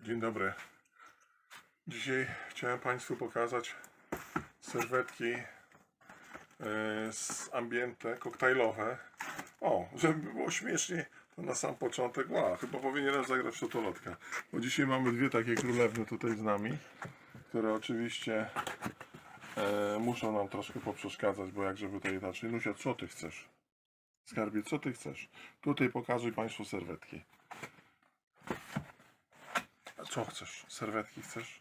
Dzień dobry. Dzisiaj chciałem Państwu pokazać serwetki e, z ambiente koktajlowe. O, żeby było śmiesznie, to na sam początek, a, chyba powinienem zagrać w szotolotka. Bo dzisiaj mamy dwie takie królewny tutaj z nami, które oczywiście e, muszą nam troszkę poprzeszkadzać, bo jak żeby to inaczej. Nusia, co Ty chcesz? Skarbie, co Ty chcesz? Tutaj pokażę Państwu serwetki. Co chcesz? Serwetki chcesz?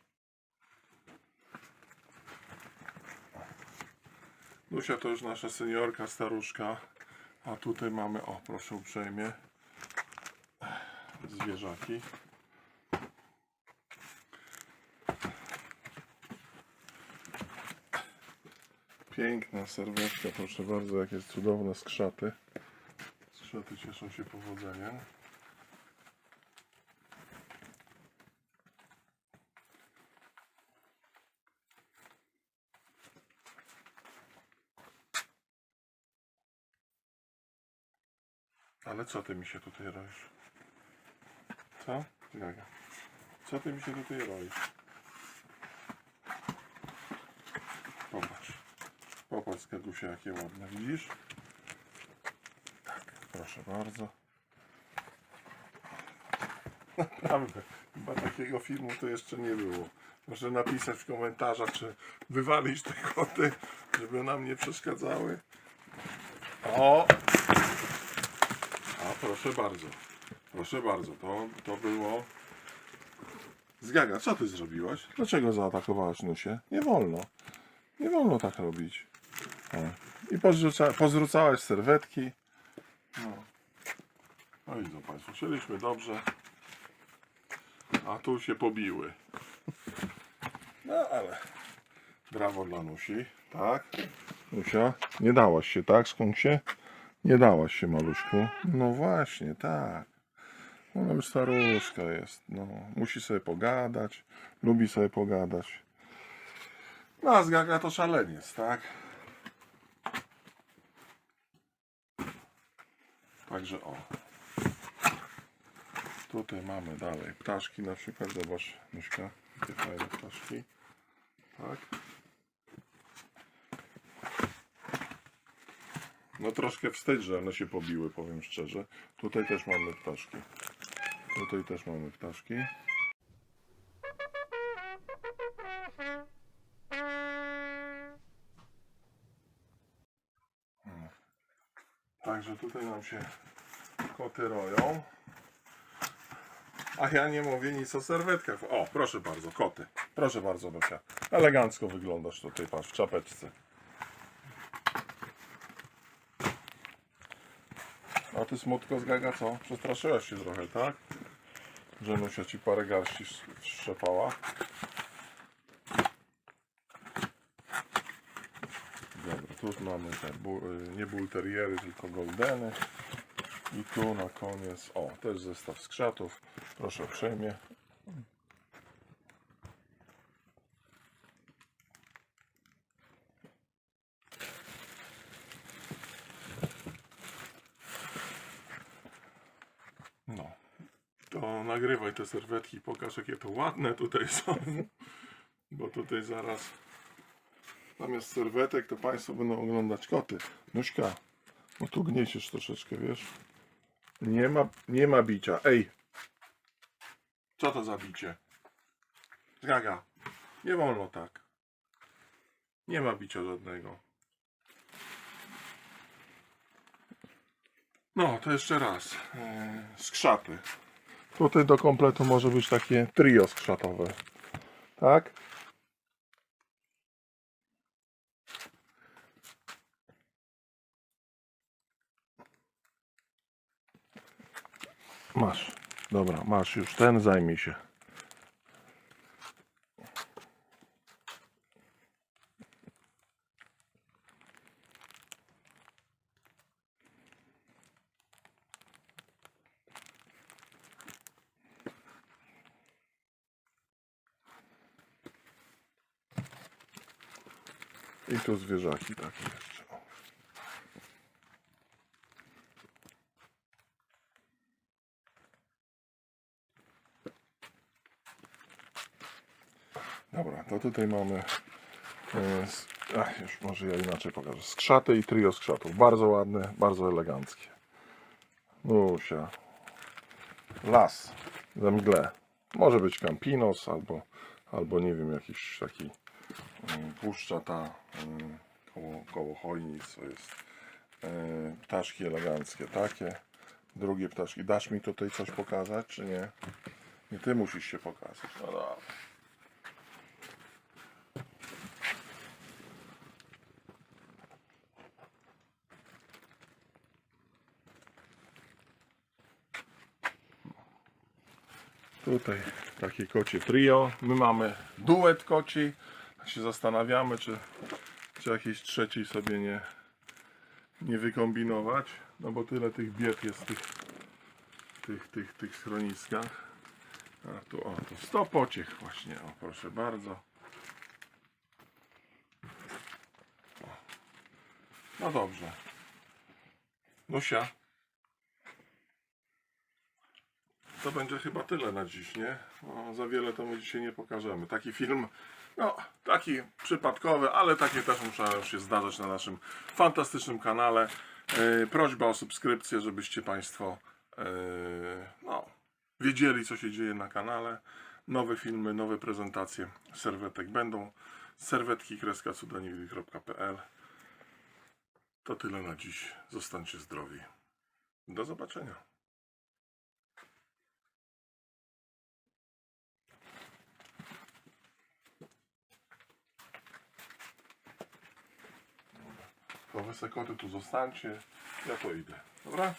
Lucia to już nasza seniorka, staruszka. A tutaj mamy, o proszę uprzejmie, zwierzaki. Piękna serwetka, proszę bardzo, jakie cudowne skrzaty. Skrzaty cieszą się powodzeniem. Ale co ty mi się tutaj roisz? Co? Gaga. Co ty mi się tutaj roisz? Popatrz. Popatrz, Gagusia, jakie ładne. Widzisz? Tak, proszę bardzo. Naprawdę, chyba takiego filmu to jeszcze nie było. Proszę napisać w komentarzach, czy wywalić te koty, żeby nam nie przeszkadzały. O! Proszę bardzo. Proszę bardzo, to, to było. Zgaga, co ty zrobiłaś? Dlaczego zaatakowałaś Nusię? Nie wolno. Nie wolno tak robić. O. I pozrzuca, pozrzucałaś serwetki. No. no widzą Państwo, chcieliśmy dobrze. A tu się pobiły. No ale brawo dla Nusi, tak? Nusia, nie dałaś się, tak, skąksie? Nie dałaś się, maluszku. No właśnie, tak. Ona już staruszka jest. No, musi sobie pogadać, lubi sobie pogadać. No, a zgaga to szaleniec, tak? Także o. Tutaj mamy dalej ptaszki na przykład. Zobacz, Myszka, jakie fajne ptaszki. Tak. No troszkę wstyd, że one się pobiły, powiem szczerze. Tutaj też mamy ptaszki. Tutaj też mamy ptaszki. Także tutaj nam się koty roją. A ja nie mówię nic o serwetkach. O, proszę bardzo, koty. Proszę bardzo, Dosia. Elegancko wyglądasz tutaj, patrz, w czapeczce. A ty smutko zgaga co? Przestraszyłaś się trochę, tak? Że Nusia ci parę garści sz- wszczepała. Dobra, tu mamy te, bu, y, nie bulteriery, tylko goldeny. I tu na koniec, o, też zestaw skrzatów. Proszę uprzejmie. No, to nagrywaj te serwetki, pokaż jakie to ładne tutaj są. Bo tutaj zaraz zamiast serwetek to Państwo będą oglądać koty. Nuśka, no tu gnieciesz troszeczkę, wiesz? Nie ma, nie ma bicia. Ej! Co to za bicie? Zgaga, nie wolno tak. Nie ma bicia żadnego. No, to jeszcze raz. Eee, skrzaty. Tutaj do kompletu może być takie trio skrzatowe. Tak? Masz. Dobra, masz już ten, zajmij się. I tu zwierzaki takie jeszcze. Dobra, to tutaj mamy. e, Ach, już może ja inaczej pokażę. Skrzaty i trio skrzatów. Bardzo ładne, bardzo eleganckie. Nusia. Las. We mgle. Może być Campinos albo, albo nie wiem, jakiś taki puszcza ta mm, koło, koło chojnic, co jest. E, ptaszki eleganckie, takie. Drugie ptaszki. Dasz mi tutaj coś pokazać, czy nie? Nie ty musisz się pokazać. No dobra. Tutaj takie kocie trio. My mamy duet koci. Tak się zastanawiamy, czy, czy jakiejś trzeciej sobie nie, nie wykombinować. No bo tyle tych bied jest w tych, tych, tych, tych schroniskach. A tu o, to 100 pociech właśnie. O, proszę bardzo. No dobrze. Nusia. To będzie chyba tyle na dziś, nie? Za wiele to my dzisiaj nie pokażemy. Taki film, no, taki przypadkowy, ale takie też muszą się zdarzać na naszym fantastycznym kanale. Yy, prośba o subskrypcję, żebyście Państwo yy, no, wiedzieli, co się dzieje na kanale. Nowe filmy, nowe prezentacje serwetek będą. Serwetki kreska To tyle na dziś. Zostańcie zdrowi. Do zobaczenia. Wy se koty tu zostańcie. Ja to idę. Dobra?